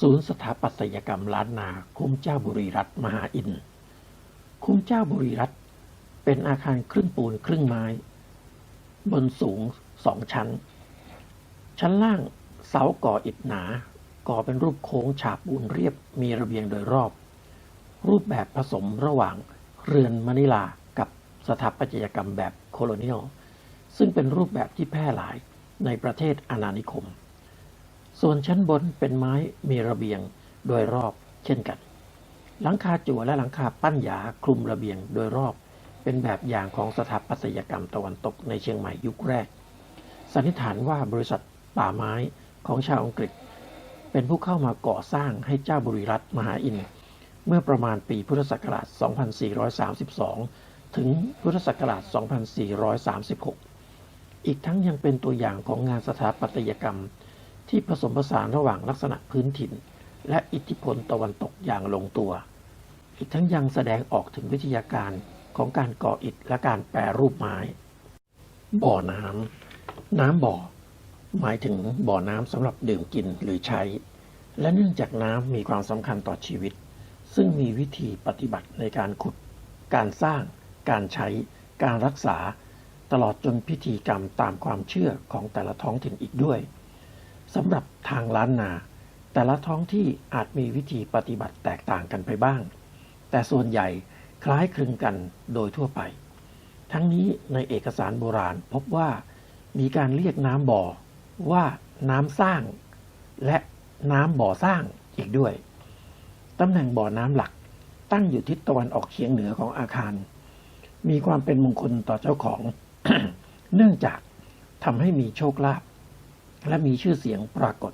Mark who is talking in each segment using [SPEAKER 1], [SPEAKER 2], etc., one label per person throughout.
[SPEAKER 1] ศูนย์สถาปัตยกรรมล้านนาคุ้มเจ้าบุรีรัตน์มหาอิน คุ้มเจ้าบุรีรัตน์เป็นอาคารครึ่งปูนครึ่งไม้ บนสูงสองชั้น ชั้นล่างเสาก่ออิฐหนา ก่อเป็นรูปโค้งฉาบปูนเรียบมีระเบียงโดยรอบ รูปแบบผสมระหว่างเรือนมะนิลากับสถาปัตยกรรมแบบโคโลเนียลซึ่งเป็นรูปแบบที่แพร่หลายในประเทศอาณานิคม ส่วนชั้นบนเป็นไม้มีระเบียงโดยรอบเช่นกัน หลังคาจั่วและหลังคาปั้นหยาคลุมระเบียงโดยรอบ เป็นแบบอย่างของสถาปัตยกรรมตะวันตกในเชียงใหม่ยุคแรก สันนิษฐานว่าบริษัทป่าไม้ของชาวอังกฤษ เป็นผู้เข้ามาก่อสร้างให้เจ้าบุรีรัตน์มหาอิน เมื่อประมาณปีพุทธศักราช 2432 ถึงพุทธศักราช 2436 อีกทั้งยังเป็นตัวอย่างของงานสถาปัตยกรรม ที่ผสมผสานระหว่างลักษณะพื้นถิ่น และอิทธิพลตะวันตกอย่างลงตัว อีกทั้งยังแสดงออกถึงวิทยาการของการก่ออิฐและการแปรรูปไม้ บ่อน้ำน้ำบ่อ หมายถึงบ่อน้ำสำหรับดื่มกินหรือใช้ และเนื่องจากน้ำมีความสำคัญต่อชีวิต ซึ่งมีวิธีปฏิบัติในการขุด การสร้าง การใช้ การรักษา ตลอดจนพิธีกรรมตามความเชื่อของแต่ละท้องถิ่นอีกด้วย สำหรับทางล้านนา แต่ละท้องที่อาจมีวิธีปฏิบัติแตกต่างกันไปบ้าง แต่ส่วนใหญ่คล้ายคลึงกันโดยทั่วไป ทั้งนี้ในเอกสารโบราณพบว่ามีการเรียกน้ำบ่อว่าน้ำสร้าง และน้ำบ่อสร้างอีกด้วย ตำแหน่งบ่อน้ำหลักตั้งอยู่ทิศตะวันออกเฉียงเหนือของอาคาร มีความเป็นมงคลต่อเจ้าของ เนื่องจากทำให้มีโชคลาภ และมีชื่อเสียงปรากฏ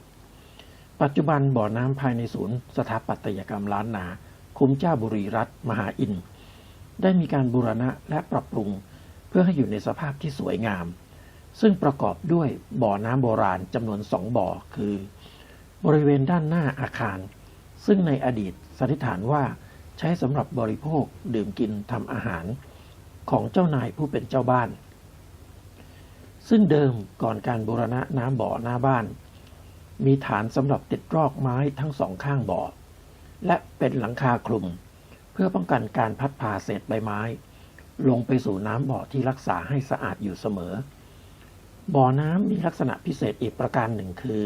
[SPEAKER 1] ปัจจุบันบ่อน้ำภายในศูนย์สถาปัตยกรรมล้านนา คุ้มเจ้าบุรีรัตน์มหาอิน ได้มีการบูรณะและปรับปรุงเพื่อให้อยู่ในสภาพที่สวยงาม ซึ่งประกอบด้วยบ่อน้ำโบราณจำนวนสองบ่อ คือ บริเวณด้านหน้าอาคาร ซึ่งในอดีตสันนิษฐานว่าใช้สำหรับบริโภคดื่มกินทำอาหาร ของเจ้านายผู้เป็นเจ้าบ้าน ซึ่งเดิมก่อนการบูรณะน้ำบ่อหน้าบ้าน มีฐานสำหรับติดรอกไม้ทั้งสองข้างบ่อ และเป็นหลังคาคลุม เพื่อป้องกันการพัดพาเศษใบไม้ ลงไปสู่น้ำบ่อที่รักษาให้สะอาดอยู่เสมอ บ่อน้ำมีลักษณะพิเศษอีกประการหนึ่งคือ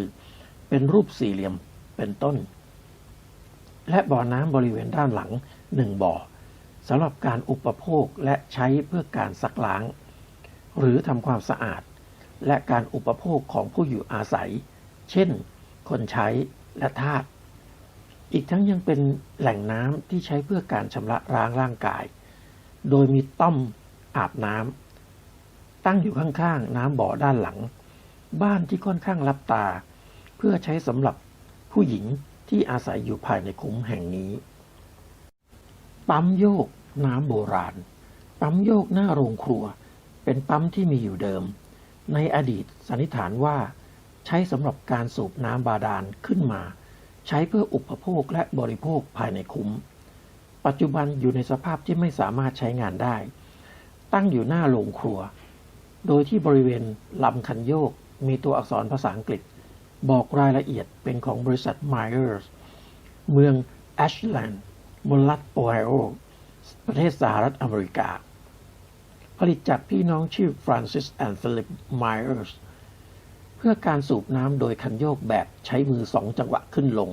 [SPEAKER 1] เป็นรูปสี่เหลี่ยมเป็นต้น และบ่อน้ำบริเวณด้านหลังหนึ่งบ่อสำหรับการอุปโภคและใช้เพื่อการซักล้าง หรือทำความสะอาด และการอุปโภคของผู้อยู่อาศัย เช่น คนใช้และทาส อีกทั้งยังเป็นแหล่งน้ำที่ใช้เพื่อการชำระล้างร่างกาย โดยมีต้อมอาบน้ำตั้งอยู่ข้างๆ น้ำบ่อด้านหลัง บ้านที่ค่อนข้างลับตา เพื่อใช้สำหรับผู้หญิงที่อาศัยอยู่ภายในคุ้มแห่งนี้ ปั๊มโยกน้ำโบราณ ปั๊มโยกหน้าโรงครัว เป็นปั๊มที่มีอยู่เดิม ในอดีตสันนิษฐานว่า ใช้สำหรับการสูบน้ำบาดาลขึ้นมา ใช้เพื่ออุปโภคและบริโภคภายในคุ้ม ปัจจุบันอยู่ในสภาพที่ไม่สามารถใช้งานได้ ตั้งอยู่หน้าโรงครัว โดยที่บริเวณลำคันโยก มีตัวอักษรภาษาอังกฤษ บอกรายละเอียดเป็นของบริษัท Myers เมือง Ashland บนรัฐโอไฮโอประเทศสหรัฐอเมริกา ผลิตจากพี่น้องชื่อ Francis and Philip Myers เพื่อการสูบน้ำโดยคันโยกแบบใช้มือสองจังหวะขึ้นลง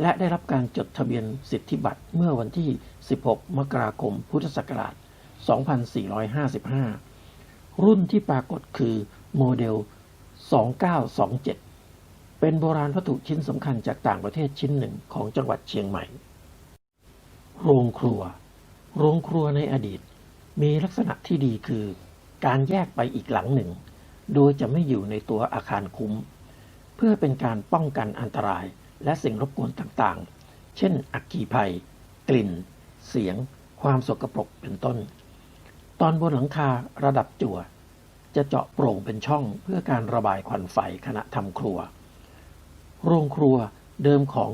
[SPEAKER 1] และได้รับการจดทะเบียนสิทธิบัตรเมื่อวันที่ 16 มกราคม พุทธศักราช 2455 รุ่นที่ปรากฏคือโมเดล 2927 เป็นโบราณวัตถุชิ้นสำคัญจากต่างประเทศชิ้นหนึ่งของจังหวัดเชียงใหม่ โรงครัว โรงครัวในอดีต มีลักษณะที่ดีคือ การแยกไปอีกหลังหนึ่ง โดยจะไม่อยู่ในตัวอาคารคุ้ม เพื่อเป็นการป้องกันอันตรายและสิ่งรบกวนต่างๆ เช่น อัคคีภัย กลิ่น เสียง ความสกปรกเป็นต้น ตอนบนหลังคาระดับจั่ว จะเจาะโปร่งเป็นช่องเพื่อการระบายควันไฟขณะทำครัว โรงครัวเดิมของ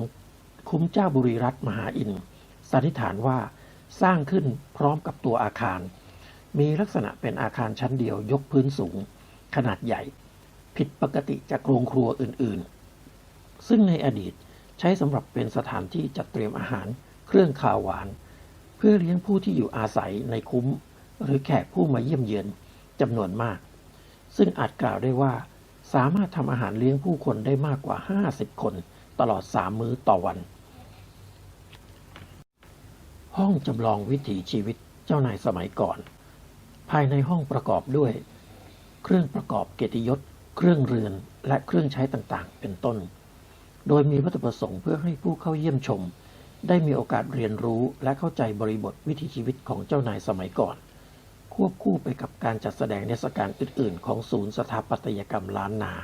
[SPEAKER 1] คุ้มเจ้าบุรีรัตน์มหาอินสันนิษฐานว่า สร้างขึ้นพร้อมกับตัวอาคาร มีลักษณะเป็นอาคารชั้นเดียวยกพื้นสูง ขนาดใหญ่ ผิดปกติจากโรงครัวอื่นๆ ซึ่งในอดีตใช้สำหรับเป็นสถานที่จัดเตรียมอาหาร เครื่องคาวหวาน เพื่อเลี้ยงผู้ที่อยู่อาศัยในคุ้ม หรือแขกผู้มาเยี่ยมเยือนจำนวนมาก ซึ่งอาจกล่าวได้ว่า สามารถทำอาหารเลี้ยงผู้คนได้มากกว่า 50 คนตลอด 3 มื้อต่อวัน ห้องจำลองวิถีชีวิตเจ้านายสมัยก่อน ภายในห้องประกอบด้วย เครื่องประกอบเกียรติยศ เครื่องเรือนและเครื่องใช้ต่างๆ เป็นต้น โดยมีวัตถุประสงค์เพื่อให้ผู้เข้าเยี่ยมชม ได้มีโอกาสเรียนรู้และเข้าใจบริบทวิถีชีวิตของเจ้านายสมัยก่อน ควบคู่ไปกับการจัดแสดงเทศกาลอื่นๆ ของศูนย์สถาปัตยกรรมล้านนา